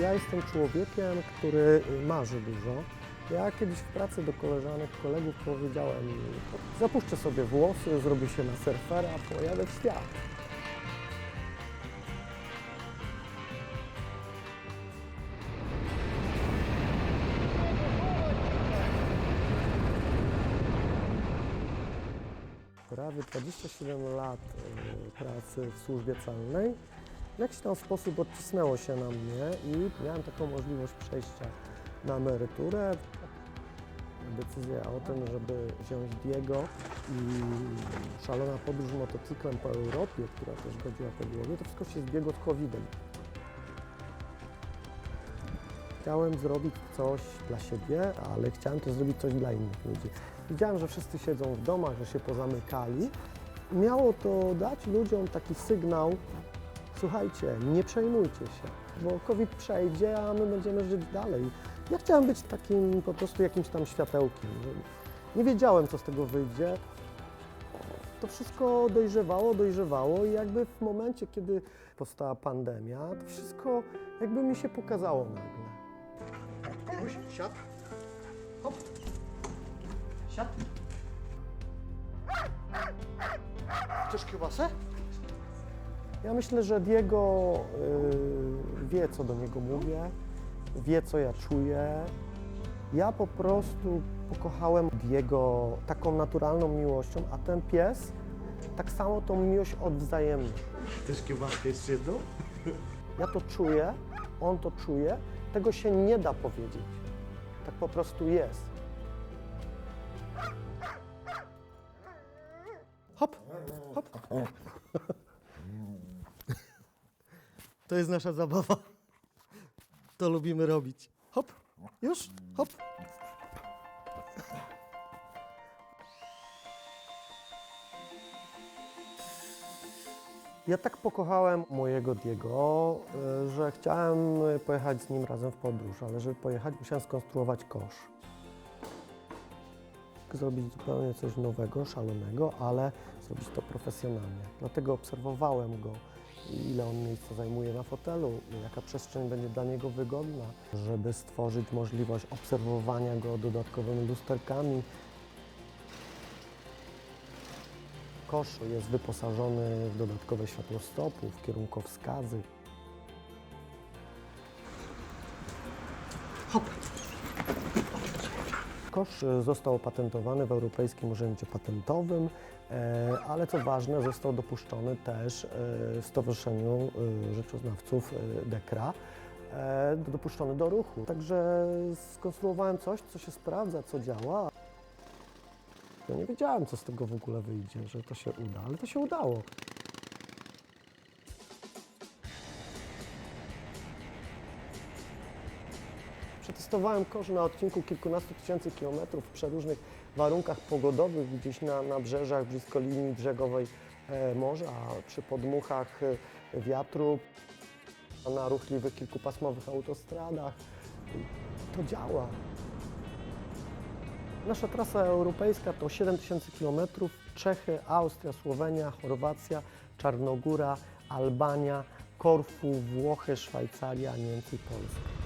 Ja jestem człowiekiem, który marzy dużo. Ja kiedyś w pracy do koleżanek, kolegów powiedziałem, zapuszczę sobie włosy, zrobię się na surfera, pojadę w świat. Prawie 27 lat y, pracy w służbie celnej. W jakiś tam sposób odcisnęło się na mnie i miałem taką możliwość przejścia na emeryturę. Decyzja o tym, żeby wziąć Diego i szalona podróż motocyklem po Europie, która też godziła po głowie, to wszystko się zbiegło z COVID-em. Chciałem zrobić coś dla siebie, ale chciałem też zrobić coś dla innych ludzi. Widziałem, że wszyscy siedzą w domach, że się pozamykali. Miało to dać ludziom taki sygnał, słuchajcie, nie przejmujcie się, bo COVID przejdzie, a my będziemy żyć dalej. Ja chciałem być takim po prostu jakimś tam światełkiem. Nie wiedziałem, co z tego wyjdzie. To wszystko dojrzewało, dojrzewało i jakby w momencie, kiedy powstała pandemia, to wszystko jakby mi się pokazało nagle. Puść, siad. Hop. Siad. Chcesz kiełbasę? Ja myślę, że Diego y, wie, co do niego mówię, wie, co ja czuję. Ja po prostu pokochałem Diego taką naturalną miłością, a ten pies tak samo tą miłość odwzajemnia. Chcesz kiełbaskę jeszcze jedną? Ja to czuję, on to czuje, tego się nie da powiedzieć. Tak po prostu jest. Hop, hop. To jest nasza zabawa. To lubimy robić. Hop, już, hop. Ja tak pokochałem mojego Diego, y, że chciałem pojechać z nim razem w podróż, ale żeby pojechać, musiałem skonstruować kosz. Zrobić zupełnie coś nowego, szalonego, ale zrobić to profesjonalnie. Dlatego obserwowałem go, ile on miejsca zajmuje na fotelu, jaka przestrzeń będzie dla niego wygodna, żeby stworzyć możliwość obserwowania go dodatkowymi lusterkami, Kosz jest wyposażony w dodatkowe światłostopów, kierunkowskazy. Hop. Kosz e, został opatentowany w Europejskim Urzędzie Patentowym, e, ale co ważne, został dopuszczony też e, Stowarzyszeniu Rzeczoznawców DEKRA, dopuszczony do ruchu. Także skonstruowałem coś, co się sprawdza, co działa. Ja nie wiedziałem, co z tego w ogóle wyjdzie, że to się uda, ale to się udało. Przetestowałem kosz na odcinku kilkunastu tysięcy kilometrów w przeróżnych warunkach pogodowych, gdzieś na nabrzeżach blisko linii brzegowej e, morza, przy podmuchach e, wiatru, na ruchliwych kilkupasmowych autostradach. To działa. Nasza trasa europejska to 7000 km, Czechy, Austria, Słowenia, Chorwacja, Czarnogóra, Albania, Korfu, Włochy, Szwajcaria, Niemcy i Polska.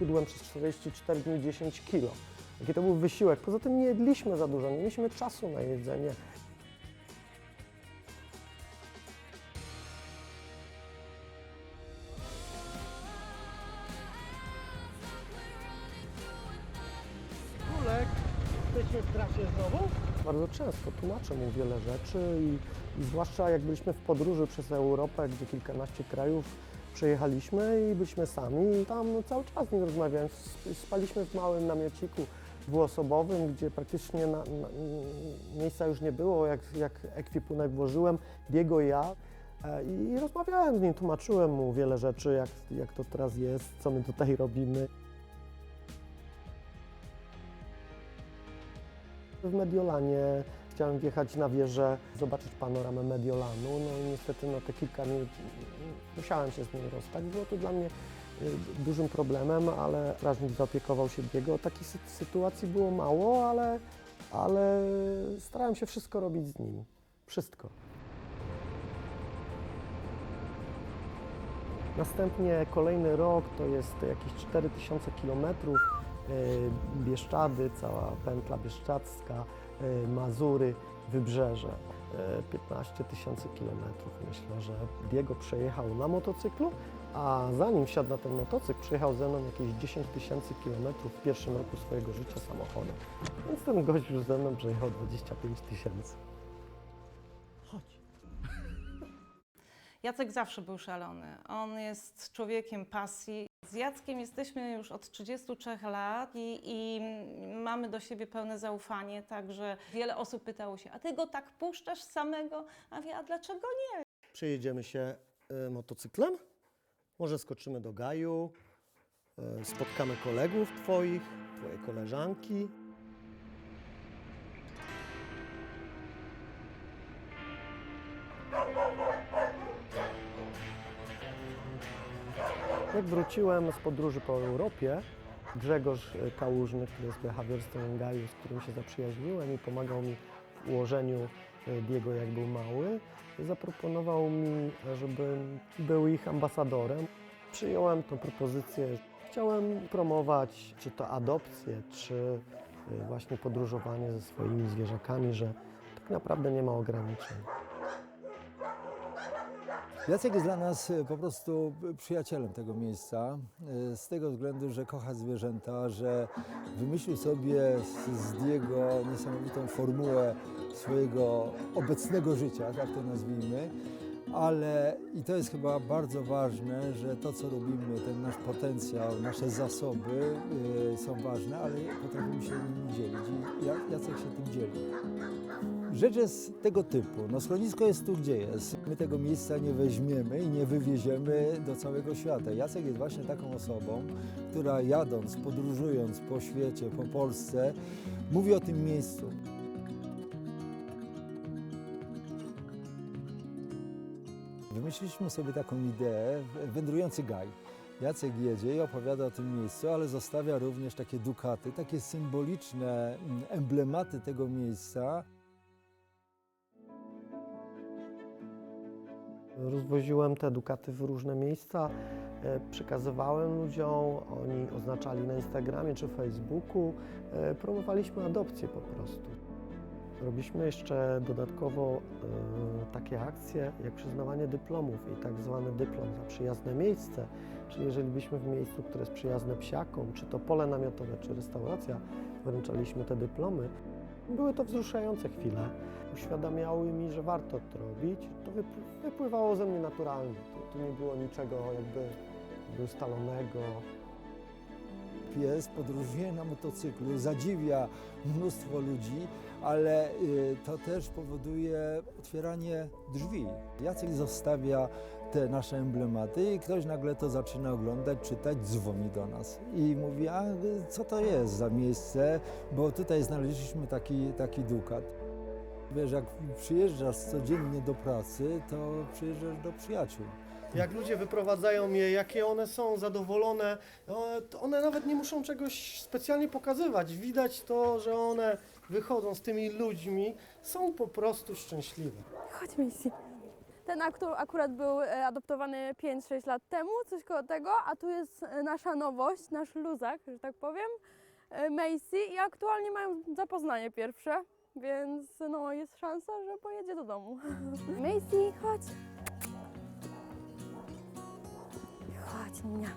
Schudłem przez 44 dni 10 kg. Jaki to był wysiłek. Poza tym nie jedliśmy za dużo, nie mieliśmy czasu na jedzenie. Kulek. Jesteśmy w trasie znowu? Bardzo często tłumaczę mu wiele rzeczy i, i zwłaszcza jak byliśmy w podróży przez Europę, gdzie kilkanaście krajów przejechaliśmy i byliśmy sami, tam cały czas z nim rozmawiałem. Sp- Spaliśmy w małym namiociku dwuosobowym, gdzie praktycznie na, na, miejsca już nie było, jak, jak ekwipunek włożyłem, biego ja. e, I rozmawiałem z nim, tłumaczyłem mu wiele rzeczy, jak, jak to teraz jest, co my tutaj robimy. W Mediolanie chciałem wjechać na wieżę, zobaczyć panoramę Mediolanu, no i niestety na te kilka minut musiałem się z nim rozstać. Było to dla mnie y, dużym problemem, ale strażnik zaopiekował się biego. Takich sy- sytuacji było mało, ale, ale starałem się wszystko robić z nim. Wszystko. Następnie kolejny rok to jest jakieś 4000 km. Bieszczady, cała pętla bieszczadzka, Mazury, Wybrzeże. e, 15 tysięcy kilometrów. Myślę, że Diego przejechał na motocyklu, a zanim wsiadł na ten motocykl, przejechał ze mną jakieś 10 tysięcy kilometrów w pierwszym roku swojego życia samochodem. Więc ten gość już ze mną przejechał 25 tysięcy. Jacek zawsze był szalony. On jest człowiekiem pasji. Z Jackiem jesteśmy już od 33 lat i, i mamy do siebie pełne zaufanie, także wiele osób pytało się, a ty go tak puszczasz samego? A wie, a dlaczego nie? Przejedziemy się e, motocyklem, może skoczymy do gaju, e, spotkamy kolegów Twoich, Twoje koleżanki. Jak wróciłem z podróży po Europie, Grzegorz e, Kałużny, który jest behawiorystą Gaju, z którym się zaprzyjaźniłem i pomagał mi w ułożeniu e, Diego jak był mały, zaproponował mi, żebym był ich ambasadorem. Przyjąłem tę propozycję. Chciałem promować czy to adopcję, czy y, właśnie podróżowanie ze swoimi zwierzakami, że tak naprawdę nie ma ograniczeń. Jacek jest dla nas e, po prostu przyjacielem tego miejsca, e, z tego względu, że kocha zwierzęta, że wymyślił sobie z- Diego niesamowitą formułę swojego obecnego życia, tak to nazwijmy, ale i to jest chyba bardzo ważne, że to co robimy, ten nasz potencjał, nasze zasoby e, są ważne, ale potrafimy się nimi dzielić i Ja- Jacek się tym dzieli. Rzecz jest tego typu. No schronisko jest tu, gdzie jest. My tego miejsca nie weźmiemy i nie wywieziemy do całego świata. Jacek jest właśnie taką osobą, która jadąc, podróżując po świecie, po Polsce, mówi o tym miejscu. Wymyśliliśmy sobie taką ideę, wędrujący gaj. Jacek jedzie i opowiada o tym miejscu, ale zostawia również takie dukaty, takie symboliczne mm, emblematy tego miejsca. Rozwoziłem te dukaty w różne miejsca, e, przekazywałem ludziom, oni oznaczali na Instagramie czy Facebooku, e, promowaliśmy adopcję po prostu. Robiliśmy jeszcze dodatkowo e, takie akcje jak przyznawanie dyplomów i tak zwany dyplom za przyjazne miejsce, czyli jeżeli byliśmy w miejscu, które jest przyjazne psiakom, czy to pole namiotowe, czy restauracja, wręczaliśmy te dyplomy. Były to wzruszające chwile. Uświadamiały mi, że warto to robić. To wyp- wypływało ze mnie naturalnie. To nie było niczego jakby ustalonego. Pies podróżuje na motocyklu, zadziwia mnóstwo ludzi, ale y, to też powoduje otwieranie drzwi. Jacek zostawia te nasze emblematy i ktoś nagle to zaczyna oglądać, czytać, dzwoni do nas i mówi, a co to jest za miejsce, bo tutaj znaleźliśmy taki, taki dukat. Wiesz, jak przyjeżdżasz codziennie do pracy, to przyjeżdżasz do przyjaciół. Jak ludzie wyprowadzają je, jakie one są zadowolone, no, to one nawet nie muszą czegoś specjalnie pokazywać. Widać to, że one wychodzą z tymi ludźmi, są po prostu szczęśliwe. Chodź, Missy. Ten aktor akurat był e, adoptowany 5-6 lat temu, coś koło tego, a tu jest e, nasza nowość, nasz luzak, że tak powiem, e, Macy i aktualnie mają zapoznanie pierwsze, więc no jest szansa, że pojedzie do domu. Macy, chodź. Mnie.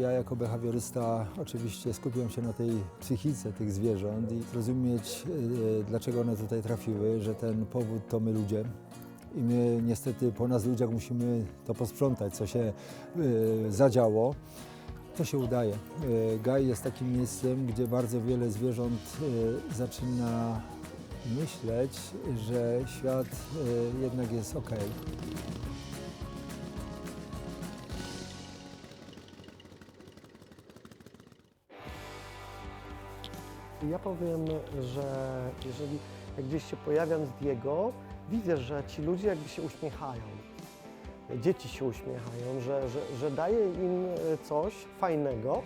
Ja jako behawiorysta oczywiście skupiam się na tej psychice tych zwierząt i zrozumieć, e, dlaczego one tutaj trafiły, że ten powód to my ludzie. I my niestety po nas ludziach musimy to posprzątać, co się e, zadziało. To się udaje. E, Gaj jest takim miejscem, gdzie bardzo wiele zwierząt zaczyna myśleć, że świat jednak jest ok. Ja powiem, że jeżeli gdzieś się pojawiam z Diego, widzę, że ci ludzie jakby się uśmiechają. Dzieci się uśmiechają, że, że, że daje im e, coś fajnego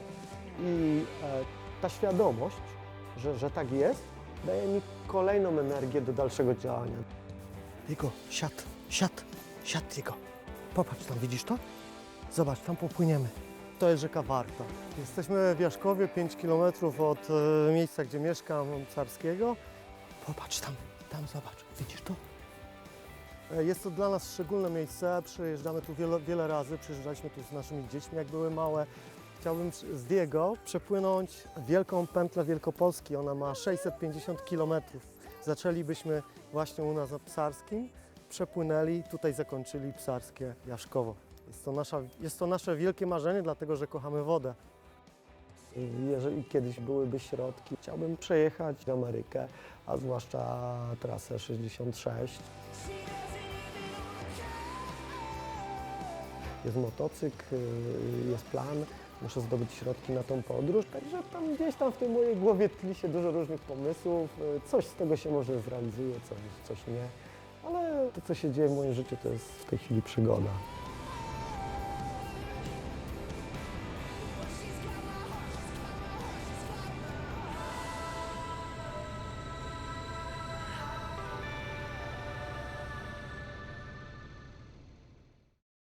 i e, ta świadomość, że, że tak jest, daje mi kolejną energię do dalszego działania. Diego, siad, siad, siad Diego. Popatrz tam, widzisz to? Zobacz, tam popłyniemy. To jest rzeka Warta. Jesteśmy w Jaszkowie, 5 km od e, miejsca, gdzie mieszkam, Carskiego. Popatrz tam, tam zobacz. Widzisz to? E, Jest to dla nas szczególne miejsce. Przyjeżdżamy tu wiele, wiele razy. Przyjeżdżaliśmy tu z naszymi dziećmi, jak były małe. Chciałbym z Diego przepłynąć wielką pętlę Wielkopolski. Ona ma 650 km. Zaczęlibyśmy właśnie u nas na Psarskim, przepłynęli, tutaj zakończyli Psarskie Jaszkowo. Jest to, nasza, jest to nasze wielkie marzenie, dlatego że kochamy wodę. Jeżeli kiedyś byłyby środki, chciałbym przejechać Amerykę, a zwłaszcza trasę 66. Jest motocykl, yy, jest plan, muszę zdobyć środki na tą podróż, także tam gdzieś tam w tej mojej głowie tli się dużo różnych pomysłów. Coś z tego się może zrealizuje, coś, coś nie. Ale to, co się dzieje w moim życiu, to jest w tej chwili przygoda.